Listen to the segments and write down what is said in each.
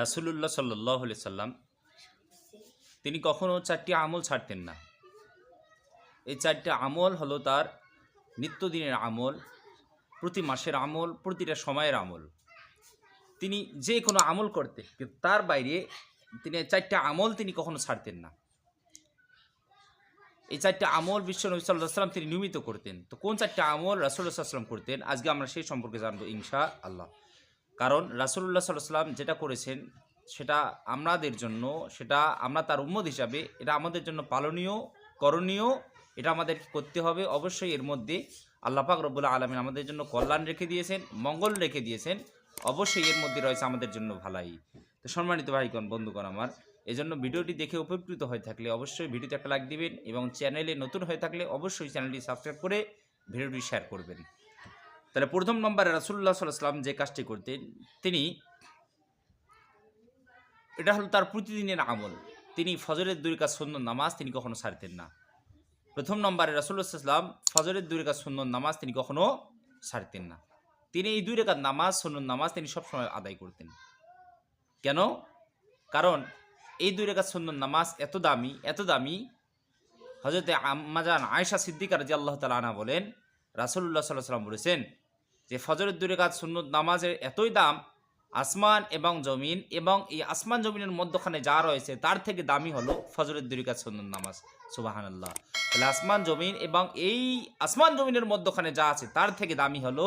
রাসুলুল্লাহ সাল্লাহ সাল্লাম, তিনি কখনো চারটি আমল ছাড়তেন না। এই চারটি আমল হলো তার নিত্যদিনের আমল, প্রতি মাসের আমল, প্রতিটা সময়ের আমল। তিনি যে কোনো আমল করতে তার বাইরে তিনি চারটা আমল তিনি কখনো ছাড়তেন না। এই চারটা আমল বিশ্ব নবী সাল্লাহ সাল্লাম তিনি নিয়মিত করতেন। তো কোন চারটা আমল রাসুল্লাহ সাল্লাম করতেন? আজকে আমরা সেই সম্পর্কে জানব ইনশা আল্লাহ কারণ রাসুল্লাহ সাল্লাহ সাল্লাম যেটা করেছেন, সেটা আমাদের জন্য, সেটা আমরা তার উম্মত হিসাবে, এটা আমাদের জন্য পালনীয়, করণীয়, এটা আমাদের করতে হবে। অবশ্যই এর মধ্যে আল্লাহ পাক রব্বুল্লাহ আলমিন আমাদের জন্য কল্যাণ রেখে দিয়েছেন, মঙ্গল রেখে দিয়েছেন। অবশ্যই এর মধ্যে রয়েছে আমাদের জন্য ভালাই। তো সম্মানিত ভাইগণ, বন্ধুগণ আমার, এজন্য ভিডিওটি দেখে উপকৃত হয়ে থাকলে অবশ্যই ভিডিওতে একটা লাইক দিবেন এবং চ্যানেলে নতুন হয়ে থাকলে অবশ্যই চ্যানেলটি সাবস্ক্রাইব করে ভিডিওটি শেয়ার করবেন। তাহলে প্রথম নম্বরে রাসুল্লাহ সাল্লাম যে কাজটি করতেন, তিনি এটা হলো তার প্রতিদিনের আমল। তিনি ফজরের দুই কাজ সুন্দর নামাজ তিনি কখনো সারতেন না। প্রথম নম্বরে রাসুল্লাহাম ফজরের দুই রেখাত সুন্দর নামাজ তিনি কখনো সারতেন না। তিনি এই দুই রেখাত নামাজ সুন্দর নামাজ তিনি সবসময় আদায় করতেন। কেন? কারণ এই দুই রেখাত সুন্দর নামাজ এত দামি এত দামি। হজরতে আম্মাজান আয়সা সিদ্দিকার যে আল্লাহ তালা আনা বলেন রাসুল্লাহ সাল্লাহ সাল্লাম বলেছেন যে ফজরের দুই রেখাত সুন্নত নামাজের এতই দাম, আসমান এবং জমিন এবং এই আসমান জমিনের মধ্যখানে যা রয়েছে তার থেকে দামি হলো ফজরের রেখাত সুন্নত নামাজ। সুবাহান আল্লাহ তাহলে আসমান জমিন এবং এই আসমান জমিনের মধ্যখানে যা আছে তার থেকে দামি হলো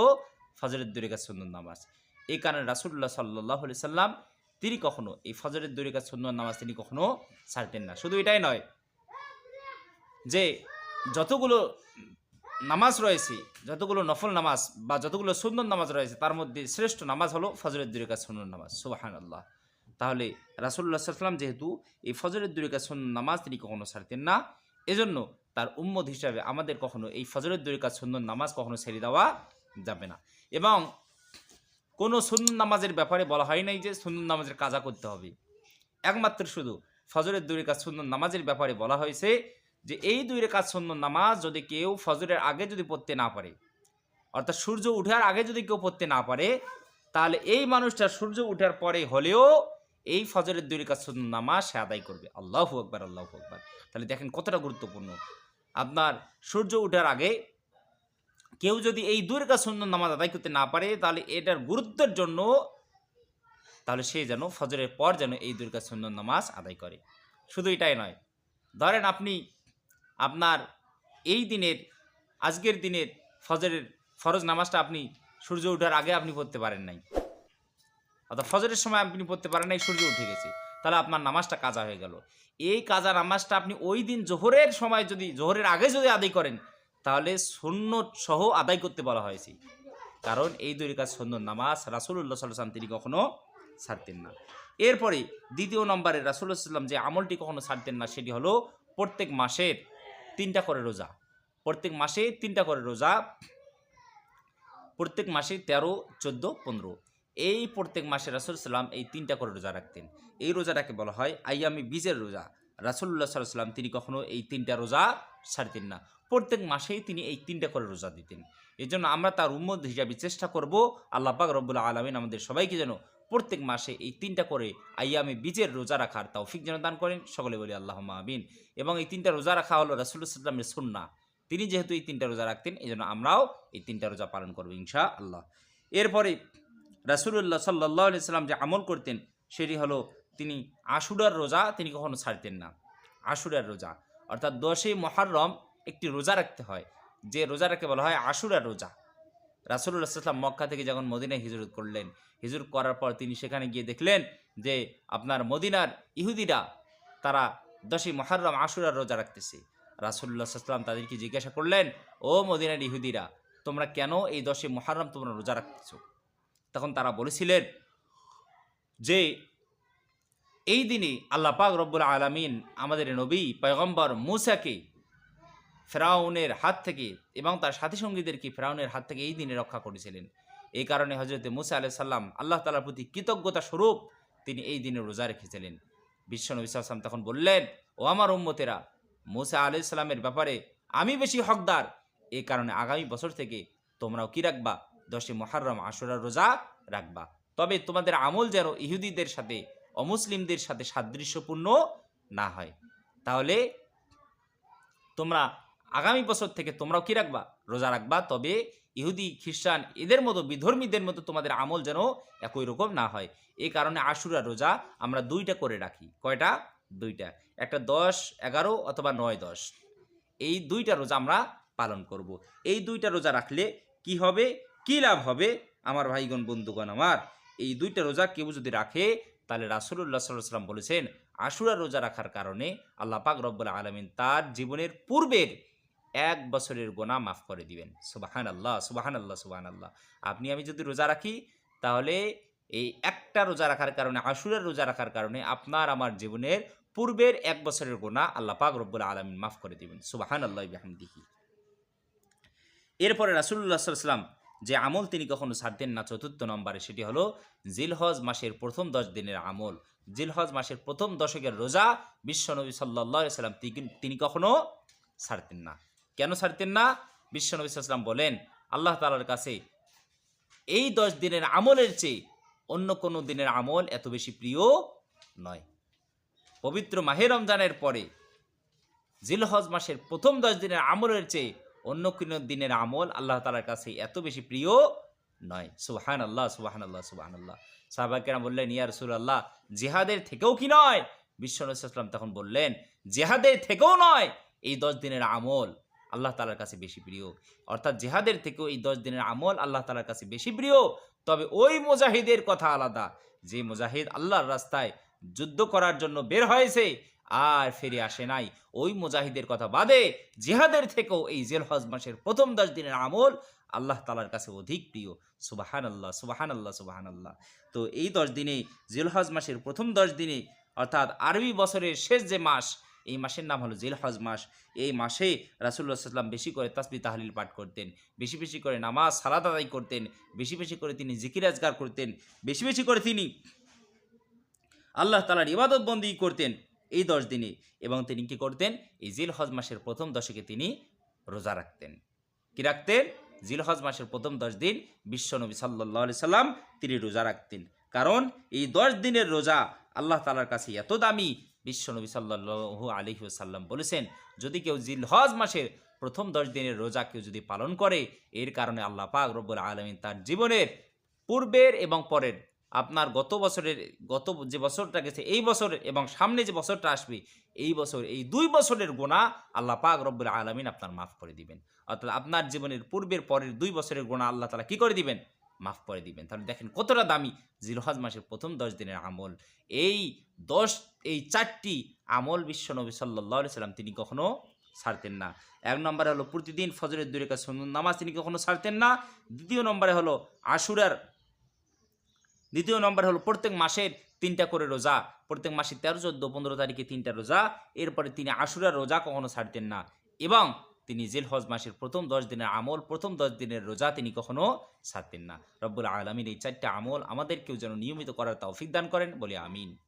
ফজরের রেখাত সুন্নত নামাজ। এই কারণে রাসুল্লাহ সাল্লাহ সাল্লাম তিনি কখনো এই ফজরের রেখাত সুন্নত নামাজ তিনি কখনো ছাড়তেন না। শুধু এটাই নয় যে যতগুলো নামাজ রয়েছে, যতগুলো নফল নামাজ বা যতগুলো সুন্দর নামাজ রয়েছে, তার মধ্যে শ্রেষ্ঠ নামাজ হলো ফজরের দুরিকা সুন্দর নামাজ। সুবাহান আল্লাহ তাহলে রাসুল্লাহ সাল্লাম যেহেতু এই ফজরের দুরিকা সুন্দর নামাজ তিনি কখনো ছাড়তেন না, এজন্য তার উম্মদ হিসাবে আমাদের কখনো এই ফজরের দুরিকা সুন্দর নামাজ কখনো ছেড়ে দেওয়া যাবে না। এবং কোনো সুন্দর নামাজের ব্যাপারে বলা হয় নাই যে সুন্দর নামাজের কাজা করতে হবে। একমাত্র শুধু ফজরের রেখাত সুন্দর নামাজের ব্যাপারে বলা হয়েছে যে এই দুই রেখাত সুন্দর নামাজ যদি কেউ ফজরের আগে যদি পড়তে না পারে, অর্থাৎ সূর্য উঠার আগে যদি কেউ পড়তে না পারে, তাহলে এই মানুষটা সূর্য উঠার পরে হলেও এই ফজরের দুই রেখাত সুন্দর নামাজ সে আদায় করবে। আল্লাহ আকবার আল্লাহ আকবার। তাহলে দেখেন কতটা গুরুত্বপূর্ণ। আপনার সূর্য উঠার আগে কেউ যদি এই দুই রেখাত সুন্দর নামাজ আদায় করতে না পারে, তাহলে এটার গুরুত্বের জন্য তাহলে সে যেন ফজরের পর যেন এই দুর্গা সুন্দর নামাজ আদায় করে। শুধু এটাই নয়। ধরেন আপনি আপনার এই দিনের, আজকের দিনের ফজরের ফরজ নামাজটা আপনি সূর্য ওঠার আগে আপনি পড়তে পারেন নাই। অর্থাৎ ফজরের সময় আপনি পড়তে পারেন নাই, সূর্য উঠে গেছে। তাহলে আপনার নামাজটা কাজা হয়ে গেল। এই কাজা নামাজটা আপনি ওই দিন জোহরের সময় যদি, জোহরের আগে যদি আদায় করেন, তাহলে সুন্নত সহ আদায় করতে বলা হয়েছে। কারণ এই দুই কাজ সুন্দর নামাজ রাসুল্লাহ সাল্লাম তিনি কখনো ছাড়তেন না। এরপরে দ্বিতীয় নম্বরে রাসুল্লাহ সাল্লাম যে আমলটি কখনো ছাড়তেন না, সেটি হলো প্রত্যেক মাসের তিনটা করে রোজা। প্রত্যেক মাসে তিনটা করে রোজা, প্রত্যেক মাসে তেরো, চোদ্দ, পনেরো। এই প্রত্যেক মাসে রাসুল সাল্লাম এই তিনটা করে রোজা রাখতেন। এই রোজাটাকে বলা হয় আইয়ামি বীজের রোজা। রাসুল্লাহ সাল্লাহ সাল্লাম তিনি কখনো এই তিনটা রোজা ছাড়তেন না। প্রত্যেক মাসেই তিনি এই তিনটা করে রোজা দিতেন। এই জন্য আমরা তার উম্মদ হিসাবে চেষ্টা করব আল্লাহ পাক রব্বুল্লাহ আলমিন আমাদের সবাইকে যেন প্রত্যেক মাসে এই তিনটা করে আইয়ামে বীজের রোজা রাখার তৌফিক যেন দান করেন, সকলে বলি আল্লাহ আমিন। এবং এই তিনটা রোজা রাখা হলো রাসুল্লাহ সাল্লামের সুন্না তিনি যেহেতু এই তিনটা রোজা রাখতেন এই জন্য আমরাও এই তিনটা রোজা পালন করব ইনশা আল্লাহ এরপরে রাসুল্লাহ সাল্লাহ আলি সাল্লাম যে আমল করতেন, সেটি হলো তিনি আশুরার রোজা তিনি কখনো ছাড়তেন না। আশুরার রোজা, অর্থাৎ দশই মহারম একটি রোজা রাখতে হয়। যে রোজা রোজাটাকে বলা হয় আশুরার রোজা। রাসুল্লাহ সাল্লাম মক্কা থেকে যখন মদিনায় হিজরত করলেন, হিজরত করার পর তিনি সেখানে গিয়ে দেখলেন যে আপনার মদিনার ইহুদিরা, তারা দশই মহারম আশুরার রোজা রাখতেছে। রাসুল্লাহ সাল্লাম তাদেরকে জিজ্ঞাসা করলেন, ও মদিনার ইহুদিরা, তোমরা কেন এই দশই মহারম তোমরা রোজা রাখতেছ? তখন তারা বলেছিলেন যে, এই দিনে আল্লাহ পাক রব্বুল আলমিন আমাদের নবী, পয়গম্বর মুসাকে ফেরাউনের হাত থেকে এবং তার সাথী সঙ্গীদেরকে ফেরাউনের হাত থেকে এই দিনে রক্ষা করেছিলেন? এই কারণে হজরত মুসা আলাহ সাল্লাম আল্লাহ তালার প্রতি কৃতজ্ঞতা স্বরূপ তিনি এই দিনে রোজা রেখেছিলেন। বিশ্বনবী সাল্লাম তখন বললেন, ও আমার উম্মতেরা, মুসা আলাহ সাল্লামের ব্যাপারে আমি বেশি হকদার। এই কারণে আগামী বছর থেকে তোমরাও কি রাখবা? দশই মহারম আশুরার রোজা রাখবা। তবে তোমাদের আমল যেন ইহুদিদের সাথে অমুসলিমদের সাথে সাদৃশ্যপূর্ণ না হয়। তাহলে তোমরা আগামী বছর থেকে তোমরাও কি রাখবা? রোজা রাখবা। তবে ইহুদি, খ্রিস্টান এদের মতো, বিধর্মীদের মতো তোমাদের আমল যেন একই রকম না হয়। এই কারণে আশুরা রোজা আমরা দুইটা করে রাখি। কয়টা? দুইটা। একটা দশ, এগারো অথবা নয় দশ। এই দুইটা রোজা আমরা পালন করব। এই দুইটা রোজা রাখলে কি হবে? কি লাভ হবে? আমার ভাইগণ, বন্ধুগণ আমার, এই দুইটা রোজা কেউ যদি রাখে, তাহলে রাসুল্লাহ সাল্লাম বলেছেন, আশুরা রোজা রাখার কারণে আল্লাহ পাক রব্বুল আলমিন তার জীবনের পূর্বের এক বছরের গোনা মাফ করে দিবেন। সুবাহান আল্লাহ সুবাহান আল্লাহ সুবাহান আল্লাহ আপনি, আমি যদি রোজা রাখি, তাহলে এই একটা রোজা রাখার কারণে, আশুরার রোজা রাখার কারণে আপনার, আমার জীবনের পূর্বের এক বছরের গোনা আল্লাহ পাক রব্বুল আলমিন মাফ করে দিবেন। সুবাহান আল্লাহ বিহামদিহি। এরপরে রাসুল্লাহ সাল্লাম যে আমল তিনি কখনো ছাড়তেন না, চতুর্থ নম্বরে সেটি হলো জিলহজ মাসের প্রথম দশ দিনের আমল। জিলহজ মাসের প্রথম দশকের রোজা বিশ্বনবী সাল্লাহ সাল্লাম তিনি কখনো ছাড়তেন না। কেন ছাড়তেন না? বিশ্বনবী সাল্লাম বলেন, আল্লাহ তালার কাছে, এই দশ দিনের আমলের চেয়ে অন্য কোনো দিনের আমল এত বেশি প্রিয় নয়। পবিত্র মাহে রমজানের পরে, জিলহজ মাসের প্রথম দশ দিনের আমলের চেয়ে অন্য কোনো দিনের আমল আল্লাহ তালার কাছে এত বেশি প্রিয় নয়। সুবাহান আল্লাহ সুবাহান আল্লাহ সুবাহান আল্লাহ সাহবাকেরা বললেন, ইয়া রসুল আল্লাহ জেহাদের থেকেও কি নয়? বিশ্বনাথ তখন বললেন, জেহাদের থেকেও নয়, এই দশ দিনের আমল আল্লাহ তালার কাছে বেশি প্রিয়। অর্থাৎ জেহাদের থেকেও এই দশ দিনের আমল আল্লাহ তালার কাছে বেশি প্রিয়। তবে ওই মুজাহিদের কথা আলাদা, যে মুজাহিদ আল্লাহর রাস্তায় যুদ্ধ করার জন্য বের হয়েছে আর ফিরে আসে নাই। ওই মুজাহিদের কথা বাদে জিহাদের থেকেও এই জেলহজ মাসের প্রথম দশ দিনের আমল আল্লাহ তালার কাছে অধিক প্রিয়। সুবাহান আল্লাহ সুবাহান আল্লাহ সুবাহান আল্লাহ তো এই দশ দিনে জেলহজ মাসের প্রথম দশ দিনে অর্থাৎ আরবি বছরের শেষ যে মাস এই মাসের নাম হলো জেলহজ মাস। এই মাসে রাসুল্লাহ সাল্লাম বেশি করে তাসবি তাহলিল পাঠ করতেন, বেশি বেশি করে নামাজ সালাদ আদায় করতেন, বেশি বেশি করে তিনি জিকিরাজগার করতেন, বেশি বেশি করে তিনি আল্লাহ তালার ইবাদত বন্দী করতেন এই দশ দিনে। এবং তিনি কি করতেন? এই জিল হজ মাসের প্রথম দশকে তিনি রোজা রাখতেন। কি রাখতেন? জিল হজ মাসের প্রথম দশ দিন বিশ্বনবী সাল্লাহ আলি সাল্লাম তিনি রোজা রাখতেন। কারণ এই দশ দিনের রোজা আল্লাহ তালার কাছে এত দামি বিশ্বনবী সাল্লাহু আলহি সাল্লাম বলেছেন, যদি কেউ জিল হজ মাসের প্রথম দশ দিনের রোজা কেউ যদি পালন করে, এর কারণে আল্লাহ পাক রব্বুল আলমিন তার জীবনের পূর্বের এবং পরের আপনার গত বছরের, গত যে বছরটা গেছে, এই বছর এবং সামনে যে বছরটা আসবে, এই বছর, এই দুই বছরের গোনা আল্লাহ পাক রব্বুল আলমিন আপনার মাফ করে দিবেন। অর্থাৎ আপনার জীবনের পূর্বের পরের দুই বছরের গোনা আল্লাহ তালা কি করে দিবেন? মাফ করে দিবেন। তাহলে দেখেন কতটা দামি জিলহজ মাসের প্রথম দশ দিনের আমল। এই দশ, এই চারটি আমল বিশ্ব নবী সাল্লাহ সাল্লাম তিনি কখনো ছাড়তেন না। এক নম্বরে হলো প্রতিদিন ফজরের দূরে কাছে নামাজ তিনি কখনো ছাড়তেন না। দ্বিতীয় নম্বরে হলো আশুরার, দ্বিতীয় নম্বর হলো প্রত্যেক মাসের তিনটা করে রোজা, প্রত্যেক মাসে তেরো, চোদ্দ, পনেরো তারিখে তিনটা রোজা, এরপরে তিনি আশুরার রোজা কখনো ছাড়তেন না। এবং তিনি জেল হজ মাসের প্রথম দশ দিনের আমল, প্রথম দশ দিনের রোজা তিনি কখনো ছাড়তেন না। রব্বুল আলমিন এই চারটা আমল আমাদেরকেও যেন নিয়মিত করার তৌফিক দান করেন। বলে আমিন।